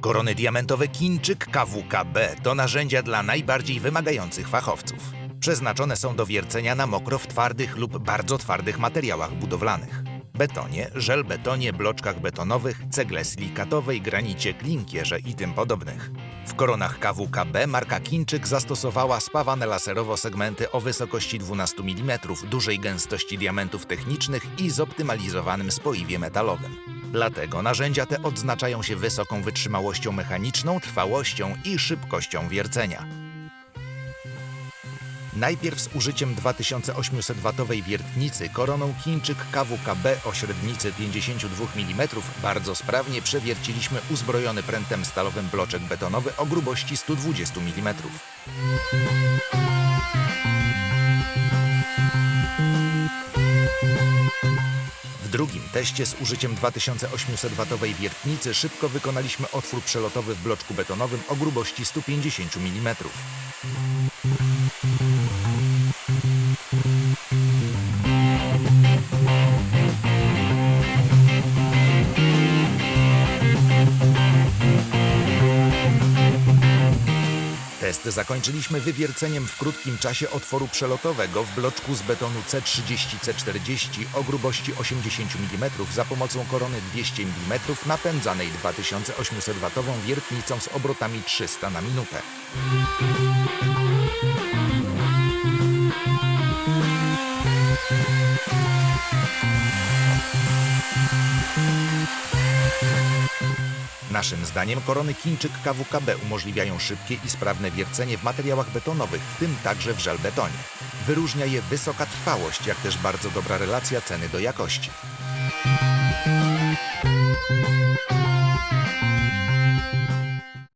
Korony diamentowe Chińczyk KWKB to narzędzia dla najbardziej wymagających fachowców. Przeznaczone są do wiercenia na mokro w twardych lub bardzo twardych materiałach budowlanych. Betonie, żelbetonie, bloczkach betonowych, cegle silikatowej, granicie, klinkierze i tym podobnych. W koronach KWKB marka Chińczyk zastosowała spawane laserowo segmenty o wysokości 12 mm, dużej gęstości diamentów technicznych i zoptymalizowanym spoiwie metalowym. Dlatego narzędzia te odznaczają się wysoką wytrzymałością mechaniczną, trwałością i szybkością wiercenia. Najpierw z użyciem 2800W wiertnicy koroną Chińczyk KWKB o średnicy 52 mm bardzo sprawnie przewierciliśmy uzbrojony prętem stalowym bloczek betonowy o grubości 120 mm. Drugim teście z użyciem 2800W wiertnicy szybko wykonaliśmy otwór przelotowy w bloczku betonowym o grubości 150 mm. Test zakończyliśmy wywierceniem w krótkim czasie otworu przelotowego w bloczku z betonu C30-C40 o grubości 80 mm za pomocą korony 200 mm napędzanej 2800W wiertnicą z obrotami 300 na minutę. Naszym zdaniem korony Chińczyk KWKB umożliwiają szybkie i sprawne wiercenie w materiałach betonowych, w tym także w żelbetonie. Wyróżnia je wysoka trwałość, jak też bardzo dobra relacja ceny do jakości.